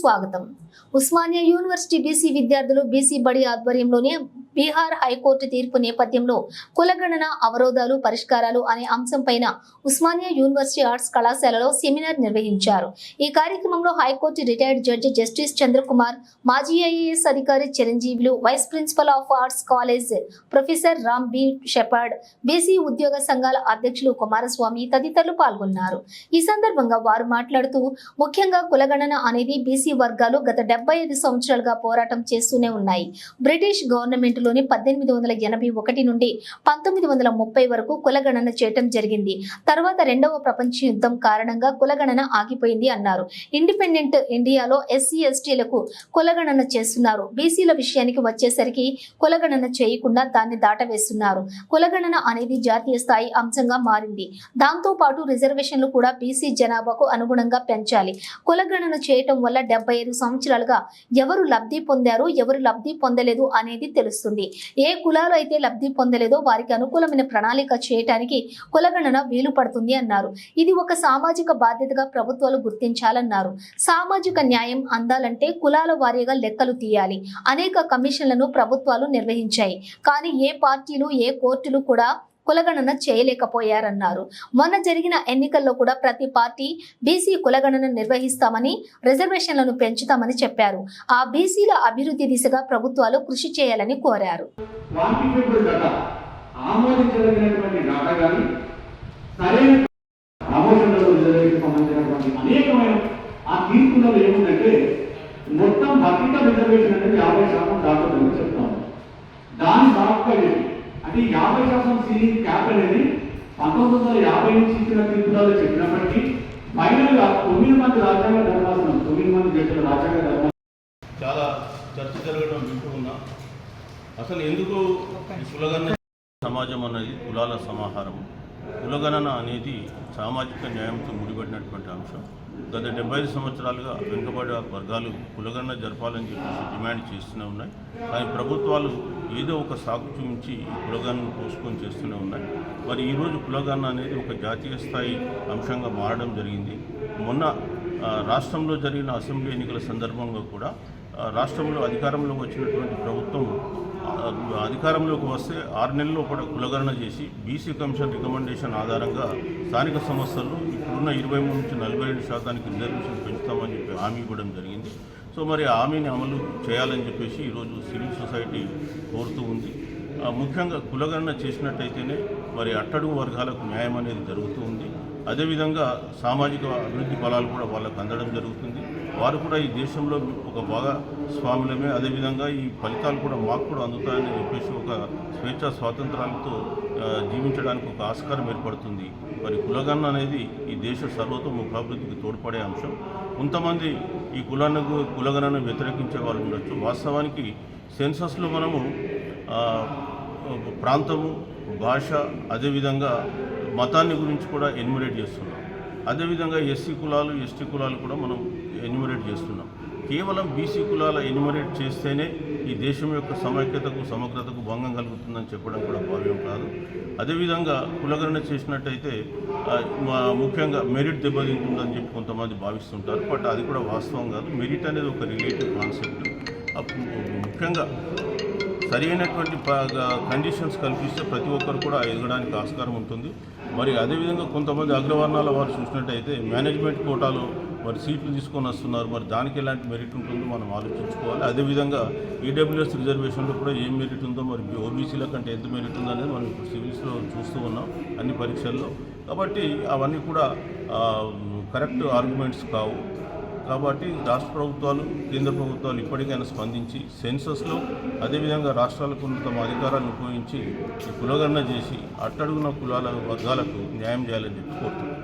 స్వాగతం. Osmania university BC విద్యార్థులు BC బడి ఆధ్వర్యంలోనే బీహార్ హైకోర్టు తీర్పు నేపథ్యంలో కులగణన అవరోధాలు పరిష్కారాలు అనే అంశంపైన ఉస్మానియా యూనివర్సిటీ ఆర్ట్స్ కళాశాలలో సెమినార్ నిర్వహించారు. ఈ కార్యక్రమంలో high court retired judge justice Chandrakumar మాజీ ఐఏఎస్ అధికారి Chiranjeevulu vice principal of arts college professor Ram B. Shepherd BC ఉద్యోగ సంఘాల అధ్యక్షులు కుమారస్వామి తదితరులు పాల్గొన్నారు. ఈ సందర్భంగా వారు మాట్లాడుతూ ముఖ్యంగా కులగణన అనేది బీసీ వర్గాలు గత డెబ్బై ఐదు సంవత్సరాలుగా పోరాటం చేస్తూనే ఉన్నాయి. బ్రిటిష్ గవర్నమెంట్లోని పద్దెనిమిది వందల ఎనభై ఒకటి నుండి పంతొమ్మిది వందల ముప్పై వరకు కులగణన చేయటం జరిగింది. తర్వాత రెండవ ప్రపంచ యుద్ధం కారణంగా కులగణన ఆగిపోయింది అన్నారు. ఇండిపెండెంట్ ఇండియాలో ఎస్సీ ఎస్టీలకు కులగణన చేస్తున్నారు. బీసీల విషయానికి వచ్చేసరికి కులగణన చేయకుండా దాన్ని దాటవేస్తున్నారు. కులగణన అనేది జాతీయ స్థాయి అంశంగా మారింది. దాంతో పాటు రిజర్వేషన్లు కూడా బీసీ జనాభాకు అనుగుణంగా పెంచాలి. కులగణన చేయటం వల్ల డెబ్బై ఐదు సంవత్సరాలుగా ఎవరు లబ్ధి పొందారు ఎవరు లబ్ధి పొందలేదు అనేది తెలుస్తుంది. ఏ కులాలు అయితే లబ్ధి పొందలేదో వారికి అనుకూలమైన ప్రణాళిక చేయటానికి కులగణన వీలు పడుతుంది అన్నారు. ఇది ఒక సామాజిక బాధ్యతగా ప్రభుత్వాలు గుర్తించాలన్నారు. సామాజిక న్యాయం అందాలంటే కులాల వారీగా లెక్కలు తీయాలి. అనేక కమిషన్లను ప్రభుత్వాలు నిర్వహించాయి. కానీ ఏ పార్టీలు ఏ కోర్టులు కూడా కులగణన చేయలేకపోయారన్నారు. మొన్న జరిగిన ఎన్నికల్లో కూడా ప్రతి పార్టీ బీసీ కులగణన నిర్వహిస్తామని రిజర్వేషన్లను పెంచుతామని చెప్పారు. ఆ బీసీల అభివృద్ధి దిశగా ప్రభుత్వాలు కృషి చేయాలని కోరారు. మొత్తం భద్రత రిజర్వేషన్ అనేది యాభై శాతం దాకా చెప్తాం దాన్ని బాగా చేసి ఈ యాభై శాతం సీలింగ్ క్యాప్ అనేది పంతొమ్మిది వందల యాభై నుంచి ఇచ్చిన తీర్పులలో చెప్పినప్పటికీ ఫైనల్గా తొమ్మిది మంది రాజ్యాంగ ధర్మాసనం తొమ్మిది మంది జడ్జిల రాజ్యాంగ ధర్మాసనం చాలా చర్చ జరగడం వింటూ ఉన్నా. అసలు ఎందుకు ఈ సమాజం అన్నది కులాల సమాహారం కులగణన అనేది సామాజిక న్యాయంతో ముడిపడినటువంటి అంశం. గత డెబ్బై ఐదు సంవత్సరాలుగా వెనుకబడి వర్గాలు కులగణన జరపాలని చెప్పేసి డిమాండ్ చేస్తూనే ఉన్నాయి. కానీ ప్రభుత్వాలు ఏదో ఒక సాకు చూపించి కులగణను పోసుకొని చేస్తూనే ఉన్నాయి. మరి ఈరోజు కులగణన అనేది ఒక జాతీయ స్థాయి అంశంగా మారడం జరిగింది. మొన్న రాష్ట్రంలో జరిగిన అసెంబ్లీ ఎన్నికల సందర్భంగా కూడా రాష్ట్రంలో అధికారంలోకి వచ్చినటువంటి ప్రభుత్వం అధికారంలోకి వస్తే ఆరు నెలల్లో కూడా కులగణన చేసి బీసీ కమిషన్ రికమెండేషన్ ఆధారంగా స్థానిక సంస్థలు ఇప్పుడున్న ఇరవై మూడు నుంచి నలభై రెండు శాతానికి రిజర్వేషన్ పెంచుతామని చెప్పి హామీ ఇవ్వడం జరిగింది. సో మరి హామీని అమలు చేయాలని చెప్పేసి ఈరోజు సివిల్ సొసైటీ కోరుతూ ఉంది. ముఖ్యంగా కులగణన చేసినట్టయితేనే మరి అట్టడుగు వర్గాలకు న్యాయం అనేది జరుగుతూ ఉంది. అదేవిధంగా సామాజిక అభివృద్ధి ఫలాలు కూడా వాళ్ళకు అందడం జరుగుతుంది. వారు కూడా ఈ దేశంలో ఒక భాగస్వాములమే అదేవిధంగా ఈ ఫలితాలు కూడా మాకు కూడా అందుతాయని చెప్పేసి ఒక స్వేచ్ఛ స్వాతంత్రాలతో జీవించడానికి ఒక ఆస్కారం ఏర్పడుతుంది. మరి కులగన్న అనేది ఈ దేశ సర్వతోముఖాభివృద్ధికి తోడ్పడే అంశం. కొంతమంది ఈ కులానికి కులగణను వ్యతిరేకించే వాళ్ళు ఉండొచ్చు. వాస్తవానికి సెన్సస్లో మనము ప్రాంతము భాష అదేవిధంగా మతాన్ని గురించి కూడా ఎన్మిరేట్ చేస్తున్నాం. అదేవిధంగా ఎస్సీ కులాలు ఎస్టీ కులాలు కూడా మనం ఎన్యుమరేట్ చేస్తున్నాం. కేవలం బీసీ కులాల ఎన్యుమరేట్ చేస్తేనే ఈ దేశం యొక్క సమైక్యతకు సమగ్రతకు భంగం కలుగుతుందని చెప్పడం కూడా భావ్యం కాదు. అదేవిధంగా కులగణన చేసినట్టయితే మా- ముఖ్యంగా మెరిట్ దెబ్బతింటుందని చెప్పి కొంతమంది భావిస్తుంటారు. బట్ అది కూడా వాస్తవం కాదు. మెరిట్ అనేది ఒక రిలేటివ్ కాన్సెప్ట్. ముఖ్యంగా సరైనటువంటి కండిషన్స్ కల్పిస్తే ప్రతి ఒక్కరు కూడా ఎదగడానికి ఆస్కారం ఉంటుంది. మరి అదేవిధంగా కొంతమంది అగ్రవర్ణాల వారు చూసినట్టయితే మేనేజ్మెంట్ కోటాలు మరి సీట్లు తీసుకొని వస్తున్నారు. మరి దానికి ఎలాంటి మెరిట్ ఉంటుందో మనం ఆలోచించుకోవాలి. అదేవిధంగా ఈడబ్ల్యూఎస్ రిజర్వేషన్లో కూడా ఏం మెరిట్ ఉందో మరి ఓబీసీల కంటే ఎంత మెరిట్ ఉందో అనేది మనం ఇప్పుడు సివిల్స్లో చూస్తూ ఉన్నాం అన్ని పరీక్షల్లో. కాబట్టి అవన్నీ కూడా కరెక్ట్ ఆర్గ్యుమెంట్స్ కావు. కాబట్టి రాష్ట్ర ప్రభుత్వాలు కేంద్ర ప్రభుత్వాలు ఇప్పటికైనా స్పందించి సెన్సస్లో అదేవిధంగా రాష్ట్రాలకు తమ అధికారాలను ఉపయోగించి కులగణన చేసి అట్టడుగున కులాల వర్గాలకు న్యాయం చేయాలని చెప్పి కోరుతున్నాను